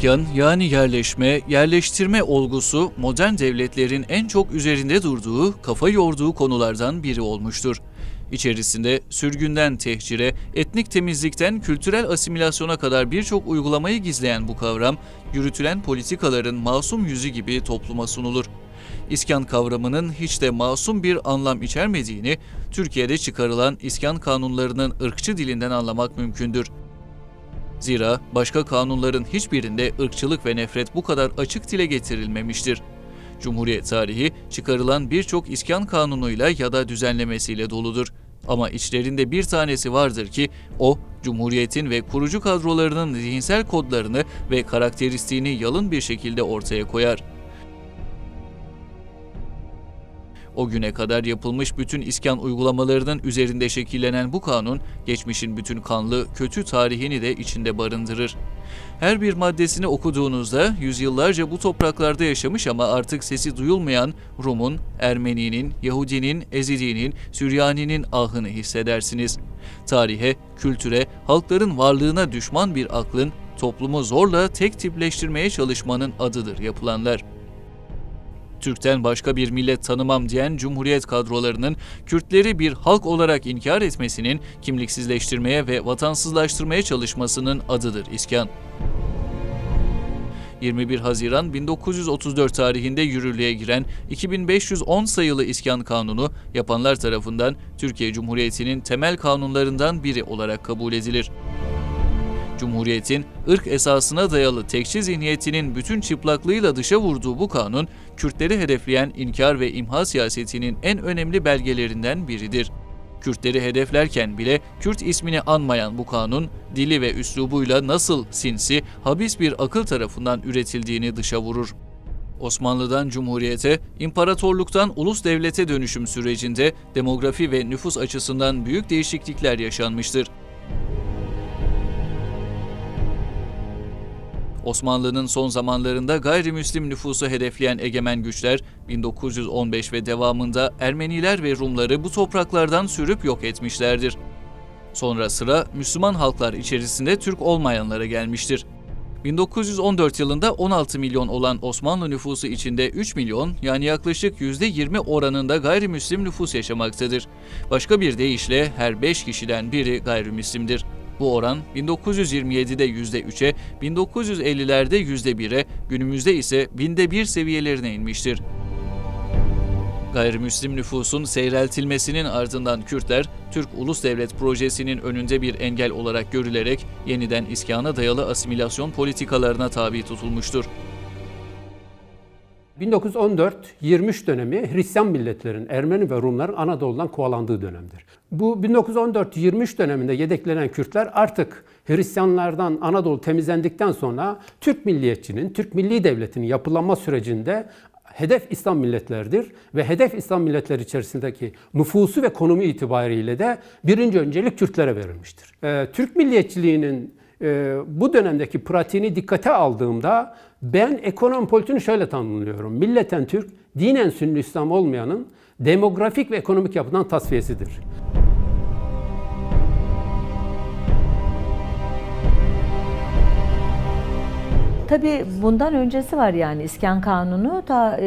İskan yani yerleşme, yerleştirme olgusu modern devletlerin en çok üzerinde durduğu, kafa yorduğu konulardan biri olmuştur. İçerisinde sürgünden tehcire, etnik temizlikten kültürel asimilasyona kadar birçok uygulamayı gizleyen bu kavram, yürütülen politikaların masum yüzü gibi topluma sunulur. İskan kavramının hiç de masum bir anlam içermediğini, Türkiye'de çıkarılan iskan kanunlarının ırkçı dilinden anlamak mümkündür. Zira başka kanunların hiçbirinde ırkçılık ve nefret bu kadar açık dile getirilmemiştir. Cumhuriyet tarihi çıkarılan birçok iskan kanunuyla ya da düzenlemesiyle doludur. Ama içlerinde bir tanesi vardır ki o, Cumhuriyet'in ve kurucu kadrolarının zihinsel kodlarını ve karakteristiğini yalın bir şekilde ortaya koyar. O güne kadar yapılmış bütün iskan uygulamalarının üzerinde şekillenen bu kanun, geçmişin bütün kanlı, kötü tarihini de içinde barındırır. Her bir maddesini okuduğunuzda yüzyıllarca bu topraklarda yaşamış ama artık sesi duyulmayan Rum'un, Ermeni'nin, Yahudinin, Ezidi'nin, Süryani'nin ahını hissedersiniz. Tarihe, kültüre, halkların varlığına düşman bir aklın, toplumu zorla tek tipleştirmeye çalışmanın adıdır yapılanlar. Türk'ten başka bir millet tanımam diyen Cumhuriyet kadrolarının Kürtleri bir halk olarak inkar etmesinin kimliksizleştirmeye ve vatansızlaştırmaya çalışmasının adıdır iskan. 21 Haziran 1934 tarihinde yürürlüğe giren 2510 sayılı İskan Kanunu yapanlar tarafından Türkiye Cumhuriyeti'nin temel kanunlarından biri olarak kabul edilir. Cumhuriyetin ırk esasına dayalı tekçi zihniyetinin bütün çıplaklığıyla dışa vurduğu bu kanun, Kürtleri hedefleyen inkar ve imha siyasetinin en önemli belgelerinden biridir. Kürtleri hedeflerken bile Kürt ismini anmayan bu kanun, dili ve üslubuyla nasıl sinsi, habis bir akıl tarafından üretildiğini dışa vurur. Osmanlı'dan Cumhuriyete, imparatorluktan ulus devlete dönüşüm sürecinde demografi ve nüfus açısından büyük değişiklikler yaşanmıştır. Osmanlı'nın son zamanlarında gayrimüslim nüfusu hedefleyen egemen güçler 1915 ve devamında Ermeniler ve Rumları bu topraklardan sürüp yok etmişlerdir. Sonra sıra Müslüman halklar içerisinde Türk olmayanlara gelmiştir. 1914 yılında 16 milyon olan Osmanlı nüfusu içinde 3 milyon yani yaklaşık %20 oranında gayrimüslim nüfus yaşamaktadır. Başka bir deyişle her 5 kişiden biri gayrimüslimdir. Bu oran 1927'de %3'e, 1950'lerde %1'e, günümüzde ise binde bir seviyelerine inmiştir. Gayrimüslim nüfusun seyreltilmesinin ardından Kürtler, Türk Ulus Devlet Projesi'nin önünde bir engel olarak görülerek yeniden iskana dayalı asimilasyon politikalarına tabi tutulmuştur. 1914-23 dönemi Hristiyan milletlerin, Ermeni ve Rumların Anadolu'dan kovalandığı dönemdir. Bu 1914-23 döneminde yedeklenen Kürtler artık Hristiyanlardan Anadolu temizlendikten sonra Türk milliyetçinin, Türk milli devletinin yapılanma sürecinde hedef İslam milletlerdir ve hedef İslam milletleri içerisindeki nüfusu ve konumu itibariyle de birinci öncelik Kürtlere verilmiştir. Ee, Türk milliyetçiliğinin e, bu dönemdeki pratiğini dikkate aldığımda ben ekonomi politiğini şöyle tanımlıyorum. Milleten Türk, dinen Sünni İslam olmayanın demografik ve ekonomik yapıdan tasfiyesidir. Tabii bundan öncesi var yani İskan Kanunu ta e,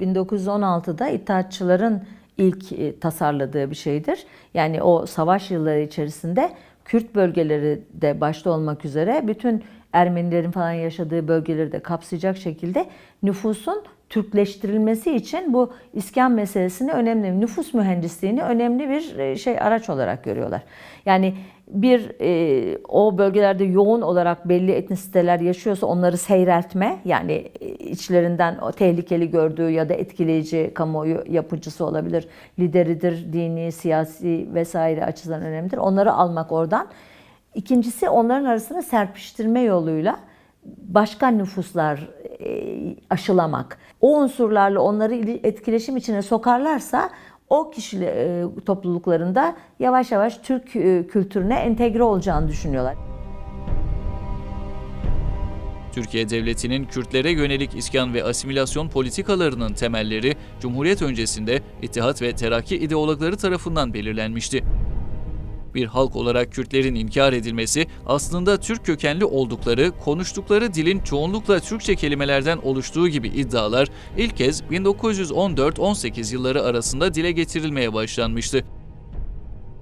1916'da İttihatçıların ilk e, tasarladığı bir şeydir. Yani o savaş yılları içerisinde Kürt bölgeleri de başta olmak üzere bütün Ermenilerin falan yaşadığı bölgeleri de kapsayacak şekilde nüfusun Türkleştirilmesi için bu iskan meselesini önemli, nüfus mühendisliğini önemli bir e, şey araç olarak görüyorlar. Yani bir e, o bölgelerde yoğun olarak belli etnisiteler yaşıyorsa onları seyreltme yani e, içlerinden o tehlikeli gördüğü ya da etkileyici kamuoyu yapıcısı olabilir, lideridir, dini, siyasi vesaire açıdan önemlidir. Onları almak oradan. İkincisi onların arasında serpiştirme yoluyla başka nüfuslar e, aşılamak. O unsurlarla onları etkileşim içine sokarlarsa o kişi e, topluluklarında yavaş yavaş Türk e, kültürüne entegre olacağını düşünüyorlar. Türkiye Devleti'nin Kürtlere yönelik iskan ve asimilasyon politikalarının temelleri Cumhuriyet öncesinde İttihat ve Terakki ideologları tarafından belirlenmişti. Bir halk olarak Kürtlerin inkar edilmesi aslında Türk kökenli oldukları, konuştukları dilin çoğunlukla Türkçe kelimelerden oluştuğu gibi iddialar ilk kez 1914-18 yılları arasında dile getirilmeye başlanmıştı.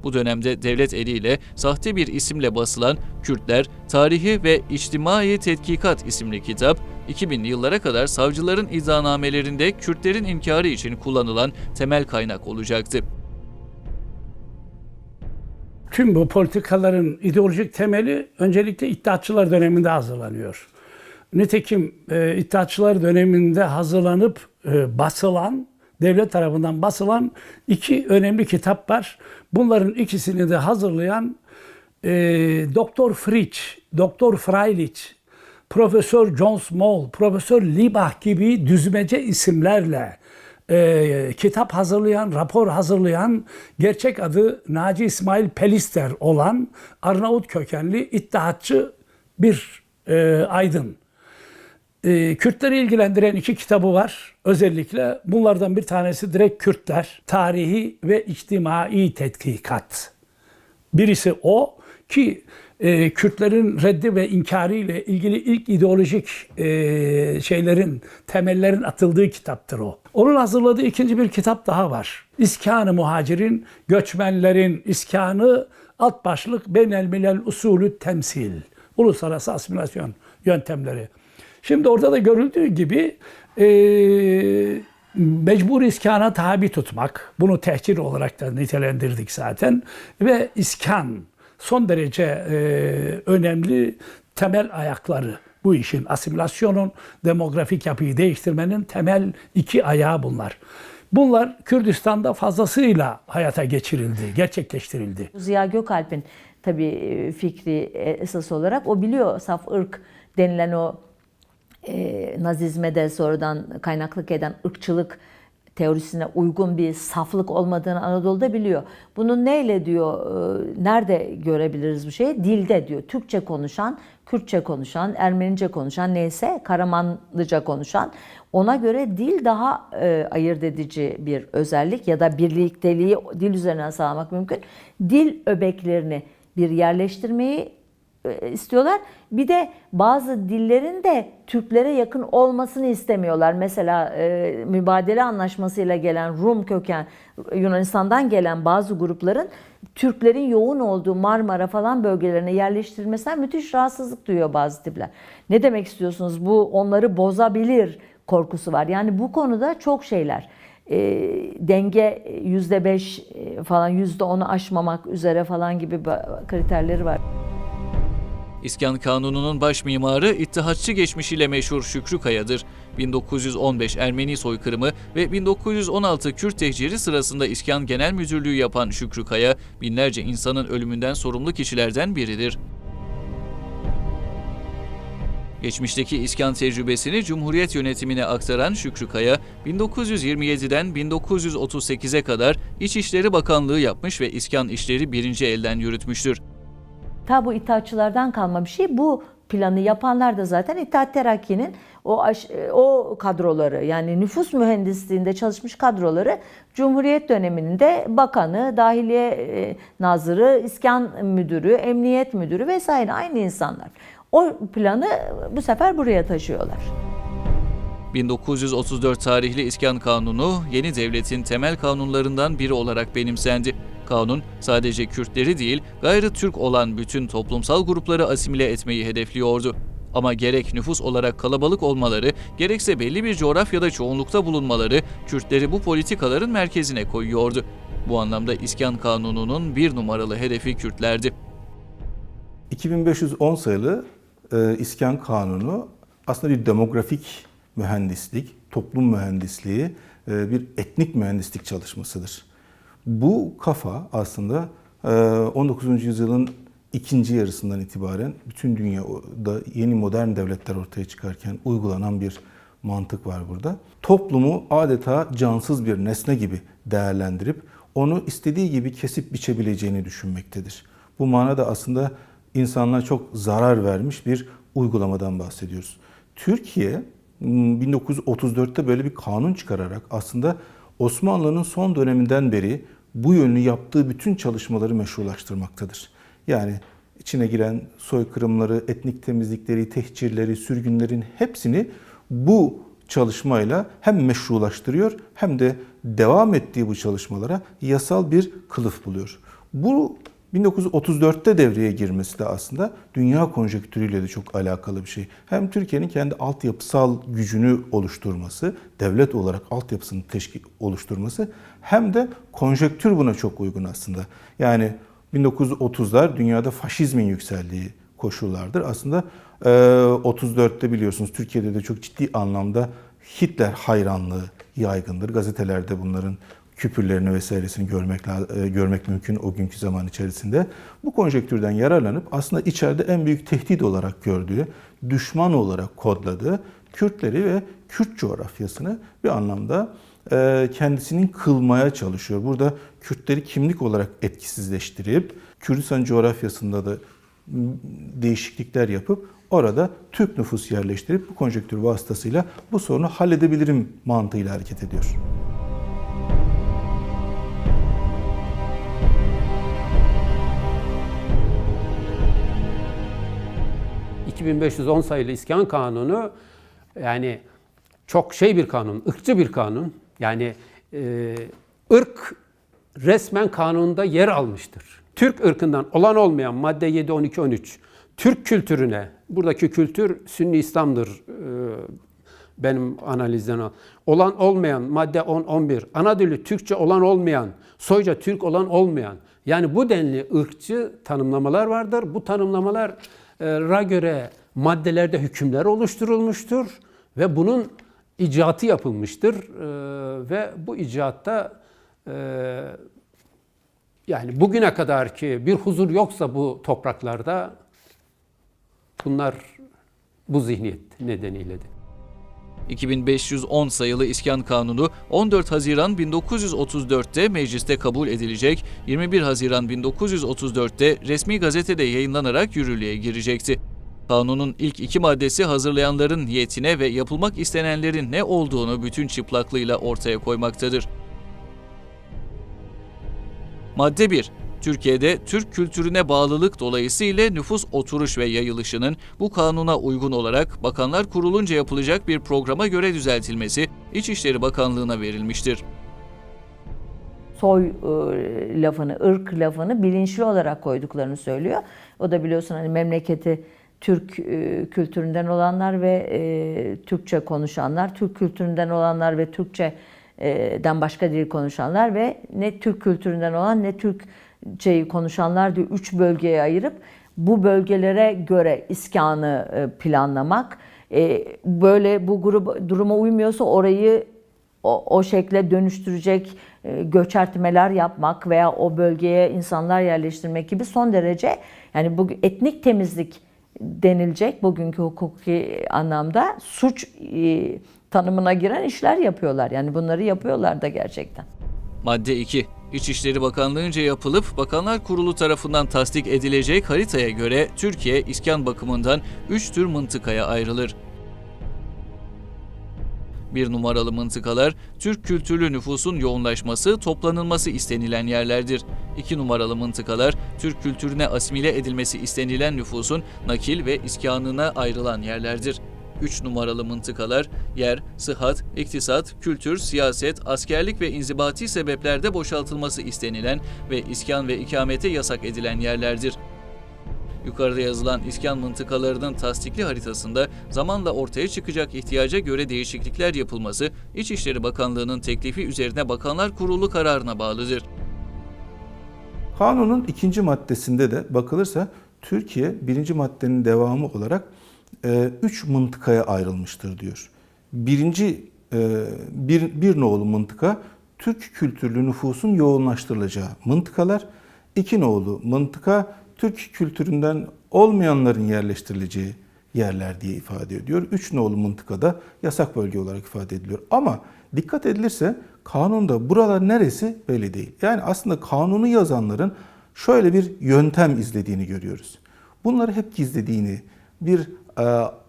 Bu dönemde devlet eliyle sahte bir isimle basılan Kürtler, Tarihi ve İçtimai Tetkikat isimli kitap, 2000'li yıllara kadar savcıların iddianamelerinde Kürtlerin inkarı için kullanılan temel kaynak olacaktı. Tüm bu politikaların ideolojik temeli öncelikle İttihatçılar döneminde hazırlanıyor. Nitekim e, İttihatçılar döneminde hazırlanıp e, basılan, devlet tarafından basılan iki önemli kitap var. Bunların ikisini de hazırlayan e, Doktor Fritsch, Doktor Freilich, Profesör John Small, Profesör Liebach gibi düzmece isimlerle e, kitap hazırlayan, rapor hazırlayan, gerçek adı Naci İsmail Pelister olan Arnavut kökenli iddiatçı bir e, aydın. E, Kürtleri ilgilendiren iki kitabı var. Özellikle bunlardan bir tanesi direkt Kürtler, Tarihi ve İçtimai Tetkikat. Birisi o ki e, Kürtlerin reddi ve inkarı ile ilgili ilk ideolojik e, şeylerin, temellerin atıldığı kitaptır o. Onun hazırladığı ikinci bir kitap daha var. İskanı muhacirin, göçmenlerin iskanı, alt başlık Benel Milel Usulü Temsil. Uluslararası asimilasyon yöntemleri. Şimdi orada da görüldüğü gibi e, mecbur iskana tabi tutmak, bunu tehcir olarak da nitelendirdik zaten ve iskan son derece e, önemli temel ayakları bu işin asimilasyonun demografik yapıyı değiştirmenin temel iki ayağı bunlar. Bunlar Kürdistan'da fazlasıyla hayata geçirildi, gerçekleştirildi. Ziya Gökalp'in tabii e, fikri e, esas olarak o biliyor saf ırk denilen o e, nazizme de sonradan kaynaklık eden ırkçılık teorisine uygun bir saflık olmadığını Anadolu'da biliyor. Bunu neyle diyor, e, nerede görebiliriz bu şeyi? Dilde diyor. Türkçe konuşan, Kürtçe konuşan, Ermenice konuşan neyse, Karamanlıca konuşan. Ona göre dil daha e, ayırt edici bir özellik ya da birlikteliği dil üzerinden sağlamak mümkün. Dil öbeklerini bir yerleştirmeyi istiyorlar. Bir de bazı dillerin de Türklere yakın olmasını istemiyorlar. Mesela e, mübadele anlaşmasıyla gelen Rum köken Yunanistan'dan gelen bazı grupların Türklerin yoğun olduğu Marmara falan bölgelerine yerleştirilmesinden müthiş rahatsızlık duyuyor bazı tipler. Ne demek istiyorsunuz? Bu onları bozabilir korkusu var. Yani bu konuda çok şeyler. E, denge yüzde beş e, falan yüzde onu aşmamak üzere falan gibi kriterleri var. İskan Kanunu'nun baş mimarı İttihatçı geçmişiyle meşhur Şükrü Kaya'dır. 1915 Ermeni soykırımı ve 1916 Kürt tehciri sırasında İskan Genel Müdürlüğü yapan Şükrü Kaya, binlerce insanın ölümünden sorumlu kişilerden biridir. Geçmişteki iskan tecrübesini Cumhuriyet yönetimine aktaran Şükrü Kaya, 1927'den 1938'e kadar İçişleri Bakanlığı yapmış ve iskan işleri birinci elden yürütmüştür. Ta bu İttihatçılardan kalma bir şey. Bu planı yapanlar da zaten İttihat Terakki'nin o aş- o kadroları yani nüfus mühendisliğinde çalışmış kadroları Cumhuriyet döneminde bakanı, dahiliye e, nazırı, iskan müdürü, emniyet müdürü vesaire aynı insanlar. O planı bu sefer buraya taşıyorlar. 1934 tarihli İskan Kanunu yeni devletin temel kanunlarından biri olarak benimsendi. Kanun sadece Kürtleri değil, gayrı Türk olan bütün toplumsal grupları asimile etmeyi hedefliyordu. Ama gerek nüfus olarak kalabalık olmaları, gerekse belli bir coğrafyada çoğunlukta bulunmaları Kürtleri bu politikaların merkezine koyuyordu. Bu anlamda İskan Kanunu'nun bir numaralı hedefi Kürtlerdi. 2510 sayılı e, İskan Kanunu aslında bir demografik mühendislik, toplum mühendisliği, e, bir etnik mühendislik çalışmasıdır. Bu kafa aslında e, 19. yüzyılın ikinci yarısından itibaren bütün dünyada yeni modern devletler ortaya çıkarken uygulanan bir mantık var burada. Toplumu adeta cansız bir nesne gibi değerlendirip onu istediği gibi kesip biçebileceğini düşünmektedir. Bu manada aslında insanlara çok zarar vermiş bir uygulamadan bahsediyoruz. Türkiye m, 1934'te böyle bir kanun çıkararak aslında Osmanlı'nın son döneminden beri bu yönlü yaptığı bütün çalışmaları meşrulaştırmaktadır. Yani içine giren soykırımları, etnik temizlikleri, tehcirleri, sürgünlerin hepsini bu çalışmayla hem meşrulaştırıyor hem de devam ettiği bu çalışmalara yasal bir kılıf buluyor. Bu 1934'te devreye girmesi de aslında dünya konjonktürüyle de çok alakalı bir şey. Hem Türkiye'nin kendi altyapısal gücünü oluşturması, devlet olarak altyapısını teşkil oluşturması hem de konjonktür buna çok uygun aslında. Yani 1930'lar dünyada faşizmin yükseldiği koşullardır. Aslında e, 34'te biliyorsunuz Türkiye'de de çok ciddi anlamda Hitler hayranlığı yaygındır. Gazetelerde bunların küpürlerini vesairesini görmek e, görmek mümkün o günkü zaman içerisinde. Bu konjektürden yararlanıp aslında içeride en büyük tehdit olarak gördüğü, düşman olarak kodladığı Kürtleri ve Kürt coğrafyasını bir anlamda e, kendisinin kılmaya çalışıyor. Burada Kürtleri kimlik olarak etkisizleştirip Kürdistan coğrafyasında da değişiklikler yapıp orada Türk nüfus yerleştirip bu konjektür vasıtasıyla bu sorunu halledebilirim mantığıyla hareket ediyor. 2510 sayılı İskan Kanunu yani çok şey bir kanun, ırkçı bir kanun. Yani e, ırk resmen kanunda yer almıştır. Türk ırkından olan olmayan madde 7, 12, 13 Türk kültürüne, buradaki kültür Sünni İslam'dır e, benim analizden al. Olan olmayan madde 10, 11 ana dili Türkçe olan olmayan, soyca Türk olan olmayan yani bu denli ırkçı tanımlamalar vardır. Bu tanımlamalara göre maddelerde hükümler oluşturulmuştur ve bunun icatı yapılmıştır Ee, ve bu icatta e, yani bugüne kadar ki bir huzur yoksa bu topraklarda bunlar bu zihniyet nedeniyledir. 2510 sayılı İskan Kanunu 14 Haziran 1934'te mecliste kabul edilecek, 21 Haziran 1934'te resmi gazetede yayınlanarak yürürlüğe girecekti. Kanunun ilk iki maddesi hazırlayanların niyetine ve yapılmak istenenlerin ne olduğunu bütün çıplaklığıyla ortaya koymaktadır. Madde 1. Türkiye'de Türk kültürüne bağlılık dolayısıyla nüfus oturuş ve yayılışının bu kanuna uygun olarak Bakanlar Kurulunca yapılacak bir programa göre düzeltilmesi İçişleri Bakanlığı'na verilmiştir. soy e, lafını, ırk lafını bilinçli olarak koyduklarını söylüyor. O da biliyorsun hani memleketi Türk e, kültüründen olanlar ve e, Türkçe konuşanlar, Türk kültüründen olanlar ve Türkçe'den başka dil konuşanlar ve ne Türk kültüründen olan ne Türkçeyi konuşanlar diye üç bölgeye ayırıp bu bölgelere göre iskanı e, planlamak, e, böyle bu grup duruma uymuyorsa orayı o, o şekle dönüştürecek e, göçertmeler yapmak veya o bölgeye insanlar yerleştirmek gibi son derece yani bu etnik temizlik denilecek bugünkü hukuki anlamda suç tanımına giren işler yapıyorlar. Yani bunları yapıyorlar da gerçekten. Madde 2. İçişleri Bakanlığı'nca yapılıp Bakanlar Kurulu tarafından tasdik edilecek haritaya göre Türkiye iskan bakımından 3 tür mıntıkaya ayrılır. Bir numaralı mıntıkalar, Türk kültürlü nüfusun yoğunlaşması, toplanılması istenilen yerlerdir. İki numaralı mıntıkalar, Türk kültürüne asimile edilmesi istenilen nüfusun nakil ve iskanına ayrılan yerlerdir. 3 numaralı mıntıkalar, yer, sıhhat, iktisat, kültür, siyaset, askerlik ve inzibati sebeplerde boşaltılması istenilen ve iskan ve ikamete yasak edilen yerlerdir. Yukarıda yazılan iskan mıntıkalarının tasdikli haritasında zamanla ortaya çıkacak ihtiyaca göre değişiklikler yapılması İçişleri Bakanlığı'nın teklifi üzerine Bakanlar Kurulu kararına bağlıdır. Kanunun ikinci maddesinde de bakılırsa Türkiye birinci maddenin devamı olarak üç mıntıkaya ayrılmıştır diyor. Birinci e, bir, bir nolu mıntıka Türk kültürlü nüfusun yoğunlaştırılacağı mıntıkalar. İki nolu mıntıka Türk kültüründen olmayanların yerleştirileceği yerler diye ifade ediyor. Üç nolu mıntıkada yasak bölge olarak ifade ediliyor. Ama dikkat edilirse kanunda buralar neresi belli değil. Yani aslında kanunu yazanların şöyle bir yöntem izlediğini görüyoruz. Bunları hep gizlediğini, bir e,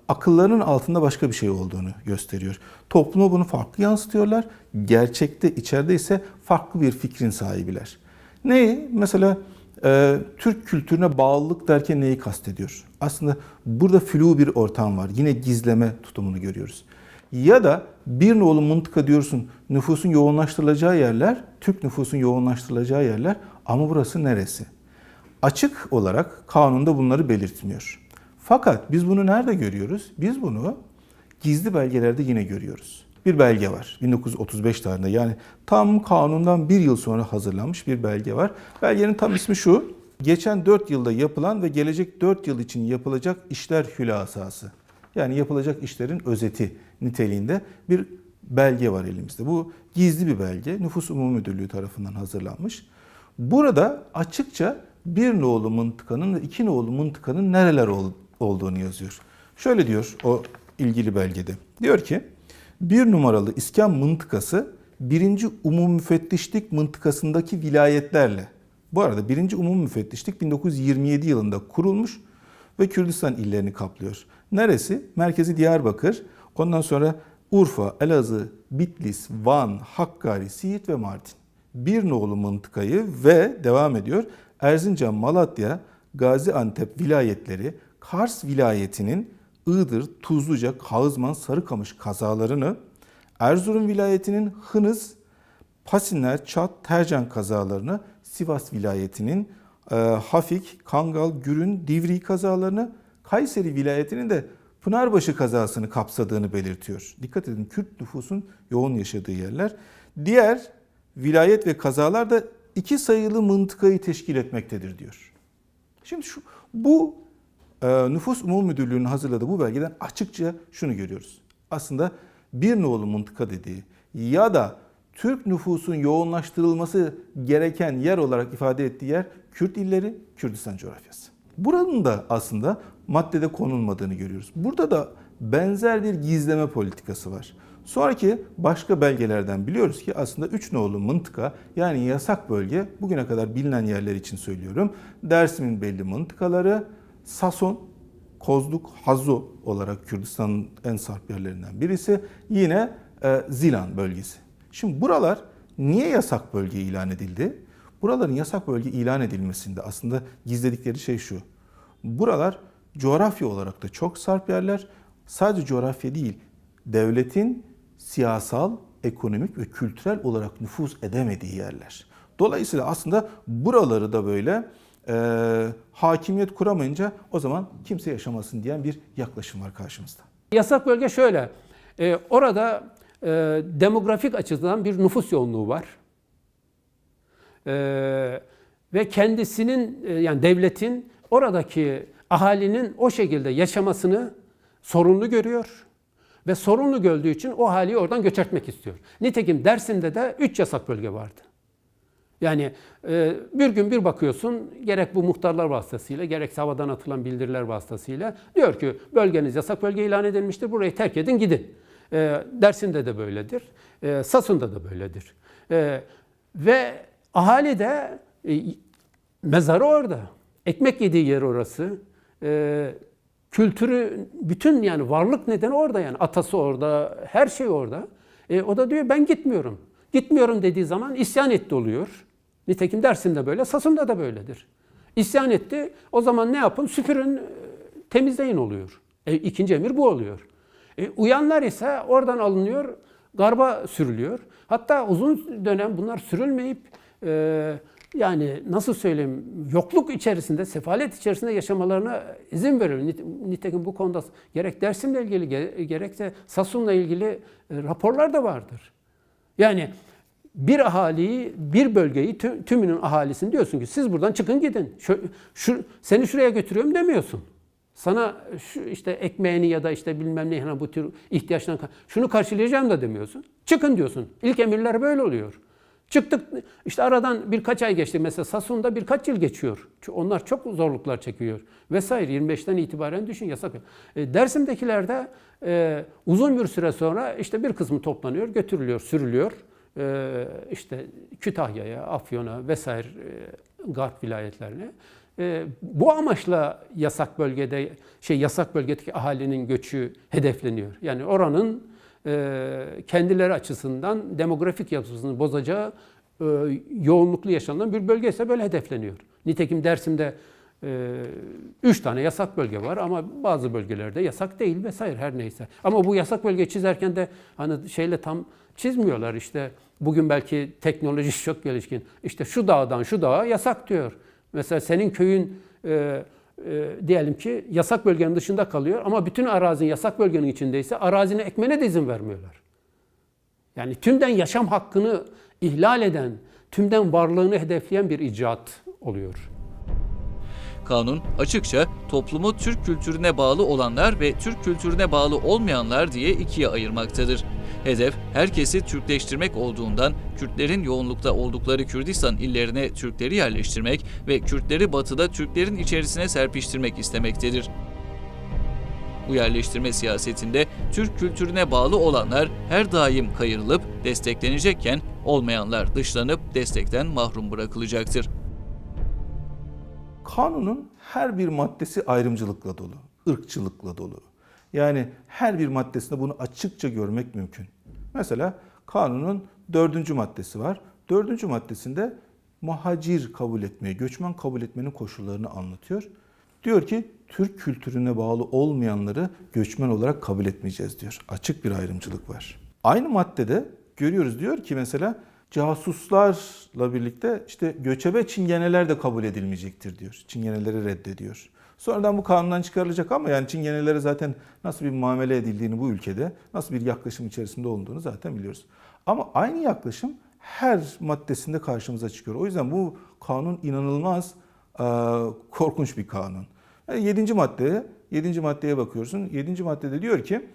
akıllarının altında başka bir şey olduğunu gösteriyor. Topluma bunu farklı yansıtıyorlar. Gerçekte içeride ise farklı bir fikrin sahibiler. Neyi? Mesela e, Türk kültürüne bağlılık derken neyi kastediyor? Aslında burada flu bir ortam var. Yine gizleme tutumunu görüyoruz. Ya da bir nolu mıntıka diyorsun nüfusun yoğunlaştırılacağı yerler, Türk nüfusun yoğunlaştırılacağı yerler ama burası neresi? Açık olarak kanunda bunları belirtmiyor. Fakat biz bunu nerede görüyoruz? Biz bunu gizli belgelerde yine görüyoruz. Bir belge var 1935 tarihinde yani tam kanundan bir yıl sonra hazırlanmış bir belge var. Belgenin tam ismi şu. Geçen 4 yılda yapılan ve gelecek 4 yıl için yapılacak işler hülasası. Yani yapılacak işlerin özeti niteliğinde bir belge var elimizde. Bu gizli bir belge. Nüfus Umum Müdürlüğü tarafından hazırlanmış. Burada açıkça bir nolu mıntıkanın ve iki nolu mıntıkanın nereler olduğunu yazıyor. Şöyle diyor o ilgili belgede. Diyor ki bir numaralı iskan mıntıkası birinci umum müfettişlik mıntıkasındaki vilayetlerle bu arada birinci umum müfettişlik 1927 yılında kurulmuş ve Kürdistan illerini kaplıyor. Neresi? Merkezi Diyarbakır, ondan sonra Urfa, Elazığ, Bitlis, Van, Hakkari, Siirt ve Mardin. Bir nolu mıntıkayı ve devam ediyor Erzincan, Malatya, Gaziantep vilayetleri, Kars vilayetinin Iğdır, Tuzluca, Kağızman, Sarıkamış kazalarını, Erzurum vilayetinin Hınız, Pasinler, Çat, Tercan kazalarını, Sivas vilayetinin e, Hafik, Kangal, Gürün, Divri kazalarını, Kayseri vilayetinin de Pınarbaşı kazasını kapsadığını belirtiyor. Dikkat edin Kürt nüfusun yoğun yaşadığı yerler. Diğer vilayet ve kazalar da iki sayılı mıntıkayı teşkil etmektedir diyor. Şimdi şu bu Nüfus Umum Müdürlüğü'nün hazırladığı bu belgeden açıkça şunu görüyoruz. Aslında bir nolu mıntıka dediği ya da Türk nüfusun yoğunlaştırılması gereken yer olarak ifade ettiği yer Kürt illeri, Kürdistan coğrafyası. Buranın da aslında maddede konulmadığını görüyoruz. Burada da benzer bir gizleme politikası var. Sonraki başka belgelerden biliyoruz ki aslında üç nolu mıntıka yani yasak bölge bugüne kadar bilinen yerler için söylüyorum. Dersim'in belli mıntıkaları, Sason, Kozluk, Hazzo olarak Kürdistan'ın en sarp yerlerinden birisi. Yine e, Zilan bölgesi. Şimdi buralar niye yasak bölge ilan edildi? Buraların yasak bölge ilan edilmesinde aslında gizledikleri şey şu. Buralar coğrafya olarak da çok sarp yerler. Sadece coğrafya değil, devletin siyasal, ekonomik ve kültürel olarak nüfuz edemediği yerler. Dolayısıyla aslında buraları da böyle e, hakimiyet kuramayınca o zaman kimse yaşamasın diyen bir yaklaşım var karşımızda. Yasak bölge şöyle. e, orada e, demografik açıdan bir nüfus yoğunluğu var. E, ve kendisinin e, yani devletin oradaki ahalinin o şekilde yaşamasını sorunlu görüyor. Ve sorunlu gördüğü için o haliyi oradan göçertmek istiyor. Nitekim Dersim'de de 3 yasak bölge vardı. Yani e, bir gün bir bakıyorsun gerek bu muhtarlar vasıtasıyla gerekse havadan atılan bildiriler vasıtasıyla diyor ki bölgeniz yasak bölge ilan edilmiştir burayı terk edin gidin. E, Dersim'de de böyledir. E, Sasun'da da böyledir. E, ve ahali de e, mezarı orada. Ekmek yediği yer orası. E, kültürü bütün yani varlık nedeni orada yani atası orada her şey orada. E, o da diyor ben gitmiyorum. Gitmiyorum dediği zaman isyan etti oluyor. Nitekim Dersim'de böyle, Sasun'da da böyledir. İsyan etti. O zaman ne yapın? Süpürün, e, temizleyin oluyor. E, ikinci emir bu oluyor. E, uyanlar ise oradan alınıyor, garba sürülüyor. Hatta uzun dönem bunlar sürülmeyip e, yani nasıl söyleyeyim yokluk içerisinde, sefalet içerisinde yaşamalarına izin veriyor. Nite- Nitekim bu konuda gerek Dersim'le ilgili ge- gerekse Sasun'la ilgili e, raporlar da vardır. Yani bir ahaliyi, bir bölgeyi tü- tümünün ahalisini diyorsun ki siz buradan çıkın gidin. Şu, şu, seni şuraya götürüyorum demiyorsun. Sana şu işte ekmeğini ya da işte bilmem ne hani bu tür ihtiyaçlarını şunu karşılayacağım da demiyorsun. Çıkın diyorsun. İlk emirler böyle oluyor. Çıktık işte aradan birkaç ay geçti. Mesela Sasun'da birkaç yıl geçiyor. Onlar çok zorluklar çekiyor. Vesaire 25'ten itibaren düşün yasak. E, Dersim'dekilerde e, uzun bir süre sonra işte bir kısmı toplanıyor, götürülüyor, sürülüyor. E, işte Kütahya'ya, Afyon'a vesaire e, Garp vilayetlerine. E, bu amaçla yasak bölgede şey yasak bölgedeki ahalinin göçü hedefleniyor. Yani oranın e, kendileri açısından demografik yapısını bozacağı e, yoğunluklu yaşanan bir bölge ise böyle hedefleniyor. Nitekim Dersim'de üç tane yasak bölge var ama bazı bölgelerde yasak değil vesaire her neyse. Ama bu yasak bölge çizerken de hani şeyle tam çizmiyorlar işte bugün belki teknoloji çok gelişkin. İşte şu dağdan şu dağa yasak diyor. Mesela senin köyün e, e, diyelim ki yasak bölgenin dışında kalıyor ama bütün arazin yasak bölgenin içindeyse arazine ekmene de izin vermiyorlar. Yani tümden yaşam hakkını ihlal eden, tümden varlığını hedefleyen bir icraat oluyor. Kanun açıkça toplumu Türk kültürüne bağlı olanlar ve Türk kültürüne bağlı olmayanlar diye ikiye ayırmaktadır. Hedef herkesi Türkleştirmek olduğundan Kürtlerin yoğunlukta oldukları Kürdistan illerine Türkleri yerleştirmek ve Kürtleri batıda Türklerin içerisine serpiştirmek istemektedir. Bu yerleştirme siyasetinde Türk kültürüne bağlı olanlar her daim kayırılıp desteklenecekken olmayanlar dışlanıp destekten mahrum bırakılacaktır. Kanunun her bir maddesi ayrımcılıkla dolu, ırkçılıkla dolu. Yani her bir maddesinde bunu açıkça görmek mümkün. Mesela kanunun dördüncü maddesi var. Dördüncü maddesinde muhacir kabul etmeyi, göçmen kabul etmenin koşullarını anlatıyor. Diyor ki Türk kültürüne bağlı olmayanları göçmen olarak kabul etmeyeceğiz diyor. Açık bir ayrımcılık var. Aynı maddede görüyoruz diyor ki mesela casuslarla birlikte işte göçebe çingeneler de kabul edilmeyecektir diyor. Çingeneleri reddediyor. Sonradan bu kanundan çıkarılacak ama yani çingenelere zaten nasıl bir muamele edildiğini bu ülkede, nasıl bir yaklaşım içerisinde olduğunu zaten biliyoruz. Ama aynı yaklaşım her maddesinde karşımıza çıkıyor. O yüzden bu kanun inanılmaz korkunç bir kanun. Yani yedinci maddeye, yedinci maddeye bakıyorsun. Yedinci maddede diyor ki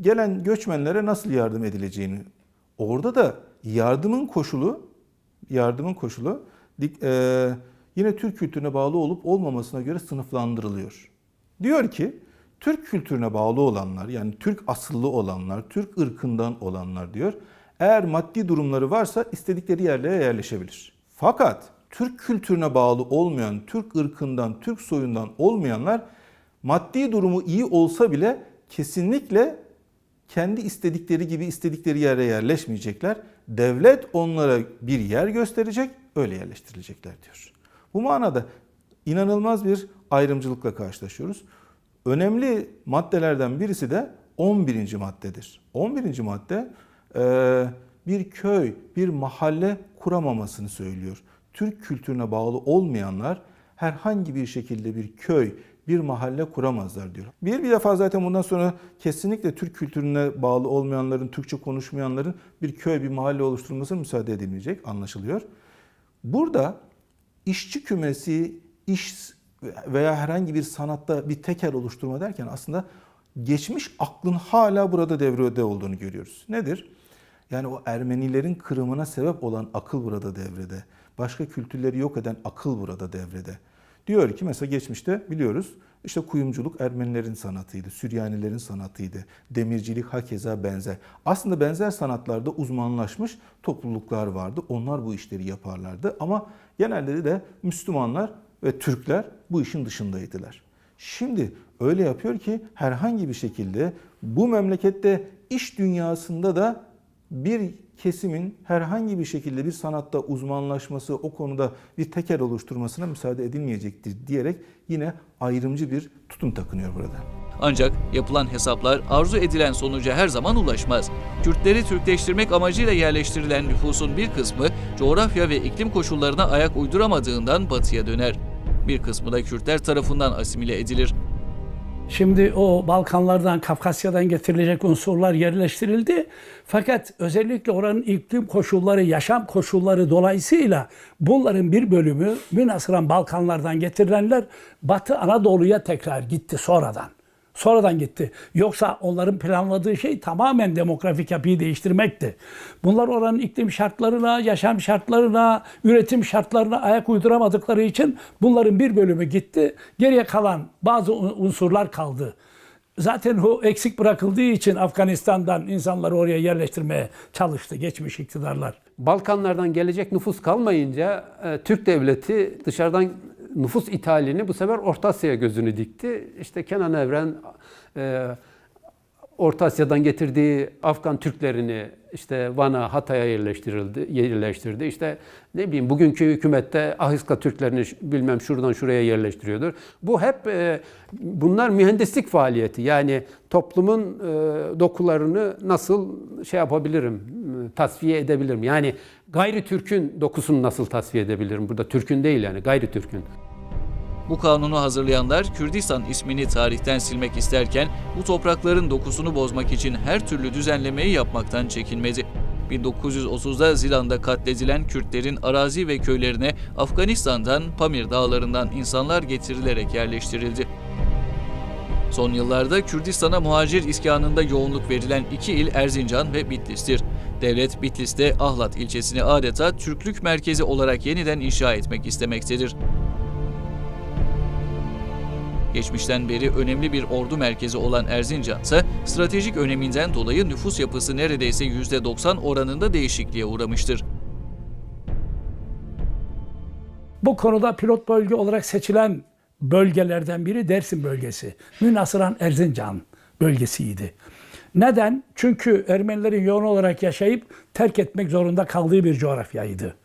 gelen göçmenlere nasıl yardım edileceğini. Orada da yardımın koşulu, yardımın koşulu e, yine Türk kültürüne bağlı olup olmamasına göre sınıflandırılıyor. Diyor ki Türk kültürüne bağlı olanlar yani Türk asıllı olanlar, Türk ırkından olanlar diyor. Eğer maddi durumları varsa istedikleri yerlere yerleşebilir. Fakat Türk kültürüne bağlı olmayan, Türk ırkından, Türk soyundan olmayanlar maddi durumu iyi olsa bile kesinlikle kendi istedikleri gibi istedikleri yere yerleşmeyecekler. Devlet onlara bir yer gösterecek, öyle yerleştirilecekler diyor. Bu manada inanılmaz bir ayrımcılıkla karşılaşıyoruz. Önemli maddelerden birisi de 11. maddedir. 11. madde e, bir köy, bir mahalle kuramamasını söylüyor. Türk kültürüne bağlı olmayanlar herhangi bir şekilde bir köy, bir mahalle kuramazlar diyor. Bir bir defa zaten bundan sonra kesinlikle Türk kültürüne bağlı olmayanların, Türkçe konuşmayanların bir köy, bir mahalle oluşturulmasına müsaade edilmeyecek anlaşılıyor. Burada işçi kümesi, iş veya herhangi bir sanatta bir tekel oluşturma derken aslında geçmiş aklın hala burada devrede olduğunu görüyoruz. Nedir? Yani o Ermenilerin kırımına sebep olan akıl burada devrede. Başka kültürleri yok eden akıl burada devrede. Diyor ki mesela geçmişte biliyoruz işte kuyumculuk Ermenilerin sanatıydı, Süryanilerin sanatıydı, demircilik hakeza benzer. Aslında benzer sanatlarda uzmanlaşmış topluluklar vardı. Onlar bu işleri yaparlardı ama genelde de Müslümanlar ve Türkler bu işin dışındaydılar. Şimdi öyle yapıyor ki herhangi bir şekilde bu memlekette iş dünyasında da bir kesimin herhangi bir şekilde bir sanatta uzmanlaşması, o konuda bir teker oluşturmasına müsaade edilmeyecektir diyerek yine ayrımcı bir tutum takınıyor burada. Ancak yapılan hesaplar arzu edilen sonuca her zaman ulaşmaz. Kürtleri Türkleştirmek amacıyla yerleştirilen nüfusun bir kısmı coğrafya ve iklim koşullarına ayak uyduramadığından batıya döner. Bir kısmı da Kürtler tarafından asimile edilir. Şimdi o Balkanlardan, Kafkasya'dan getirilecek unsurlar yerleştirildi. Fakat özellikle oranın iklim koşulları, yaşam koşulları dolayısıyla bunların bir bölümü münasıran Balkanlardan getirilenler Batı Anadolu'ya tekrar gitti sonradan. Sonradan gitti. Yoksa onların planladığı şey tamamen demografik yapıyı değiştirmekti. Bunlar oranın iklim şartlarına, yaşam şartlarına, üretim şartlarına ayak uyduramadıkları için bunların bir bölümü gitti. Geriye kalan bazı unsurlar kaldı. zaten o eksik bırakıldığı için Afganistan'dan insanları oraya yerleştirmeye çalıştı geçmiş iktidarlar. Balkanlardan gelecek nüfus kalmayınca e, Türk devleti dışarıdan nüfus ithalini bu sefer Orta Asya'ya gözünü dikti. İşte Kenan Evren e, Orta Asya'dan getirdiği Afgan Türklerini işte Van'a, Hatay'a yerleştirildi, yerleştirdi. İşte ne bileyim bugünkü hükümette Ahiska Türklerini bilmem şuradan şuraya yerleştiriyordur. Bu hep e, bunlar mühendislik faaliyeti. Yani toplumun e, dokularını nasıl şey yapabilirim, e, tasfiye edebilirim. Yani gayri Türk'ün dokusunu nasıl tasfiye edebilirim? Burada Türk'ün değil yani gayri Türk'ün. Bu kanunu hazırlayanlar Kürdistan ismini tarihten silmek isterken bu toprakların dokusunu bozmak için her türlü düzenlemeyi yapmaktan çekinmedi. 1930'da Zilan'da katledilen Kürtlerin arazi ve köylerine Afganistan'dan Pamir dağlarından insanlar getirilerek yerleştirildi. Son yıllarda Kürdistan'a muhacir iskanında yoğunluk verilen iki il Erzincan ve Bitlis'tir. Devlet Bitlis'te Ahlat ilçesini adeta Türklük merkezi olarak yeniden inşa etmek istemektedir. Geçmişten beri önemli bir ordu merkezi olan Erzincan ise stratejik öneminden dolayı nüfus yapısı neredeyse %90 oranında değişikliğe uğramıştır. Bu konuda pilot bölge olarak seçilen bölgelerden biri Dersim bölgesi. Münasıran Erzincan bölgesiydi. Neden? Çünkü Ermenilerin yoğun olarak yaşayıp terk etmek zorunda kaldığı bir coğrafyaydı.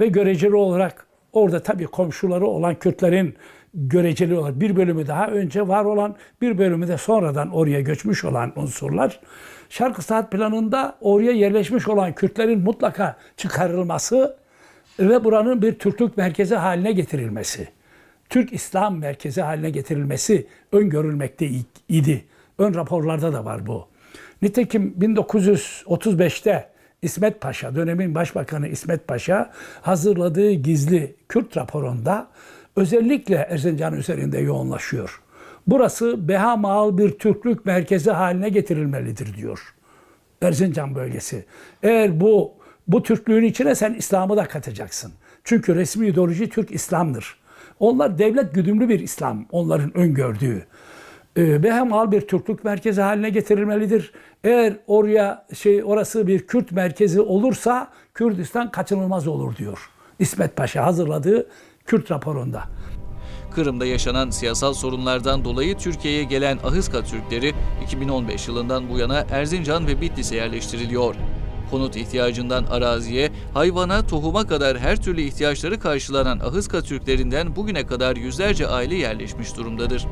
Ve göreceli olarak orada tabii komşuları olan Kürtlerin göreceli olarak bir bölümü daha önce var olan, bir bölümü de sonradan oraya göçmüş olan unsurlar. Şarkı Saat planında oraya yerleşmiş olan Kürtlerin mutlaka çıkarılması ve buranın bir Türklük merkezi haline getirilmesi, Türk İslam merkezi haline getirilmesi öngörülmekte idi. Ön raporlarda da var bu. Nitekim 1935'te İsmet Paşa, dönemin başbakanı İsmet Paşa hazırladığı gizli Kürt raporunda özellikle Erzincan üzerinde yoğunlaşıyor. Burası behamal bir Türklük merkezi haline getirilmelidir diyor. Erzincan bölgesi. Eğer bu bu Türklüğün içine sen İslam'ı da katacaksın. Çünkü resmi ideoloji Türk İslam'dır. Onlar devlet güdümlü bir İslam onların öngördüğü. Ee, behemal bir Türklük merkezi haline getirilmelidir. Eğer oraya şey orası bir Kürt merkezi olursa Kürdistan kaçınılmaz olur diyor. İsmet Paşa hazırladığı Kürt raporunda. Kırım'da yaşanan siyasal sorunlardan dolayı Türkiye'ye gelen Ahıska Türkleri 2015 yılından bu yana Erzincan ve Bitlis'e yerleştiriliyor. Konut ihtiyacından araziye, hayvana, tohuma kadar her türlü ihtiyaçları karşılanan Ahıska Türklerinden bugüne kadar yüzlerce aile yerleşmiş durumdadır.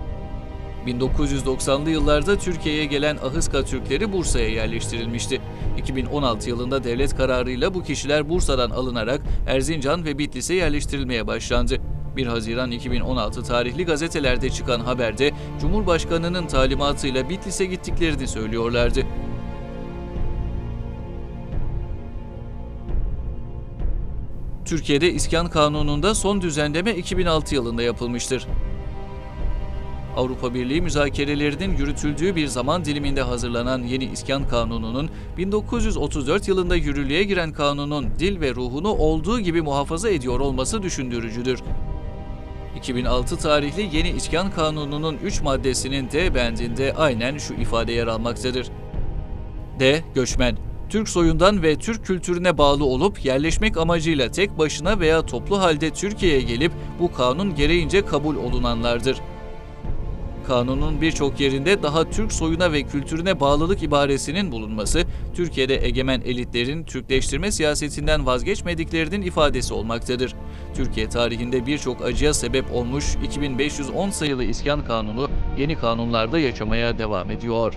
1990'lı yıllarda Türkiye'ye gelen Ahıska Türkleri Bursa'ya yerleştirilmişti. 2016 yılında devlet kararıyla bu kişiler Bursa'dan alınarak Erzincan ve Bitlis'e yerleştirilmeye başlandı. 1 Haziran 2016 tarihli gazetelerde çıkan haberde Cumhurbaşkanı'nın talimatıyla Bitlis'e gittiklerini söylüyorlardı. Türkiye'de İskan Kanunu'nda son düzenleme 2006 yılında yapılmıştır. Avrupa Birliği müzakerelerinin yürütüldüğü bir zaman diliminde hazırlanan yeni İskan Kanunu'nun 1934 yılında yürürlüğe giren kanunun dil ve ruhunu olduğu gibi muhafaza ediyor olması düşündürücüdür. 2006 tarihli yeni İskan Kanunu'nun 3 maddesinin D bendinde aynen şu ifade yer almaktadır. D. Göçmen. Türk soyundan ve Türk kültürüne bağlı olup yerleşmek amacıyla tek başına veya toplu halde Türkiye'ye gelip bu kanun gereğince kabul olunanlardır. Kanunun birçok yerinde daha Türk soyuna ve kültürüne bağlılık ibaresinin bulunması, Türkiye'de egemen elitlerin Türkleştirme siyasetinden vazgeçmediklerinin ifadesi olmaktadır. Türkiye tarihinde birçok acıya sebep olmuş 2510 sayılı İskan Kanunu yeni kanunlarda yaşamaya devam ediyor.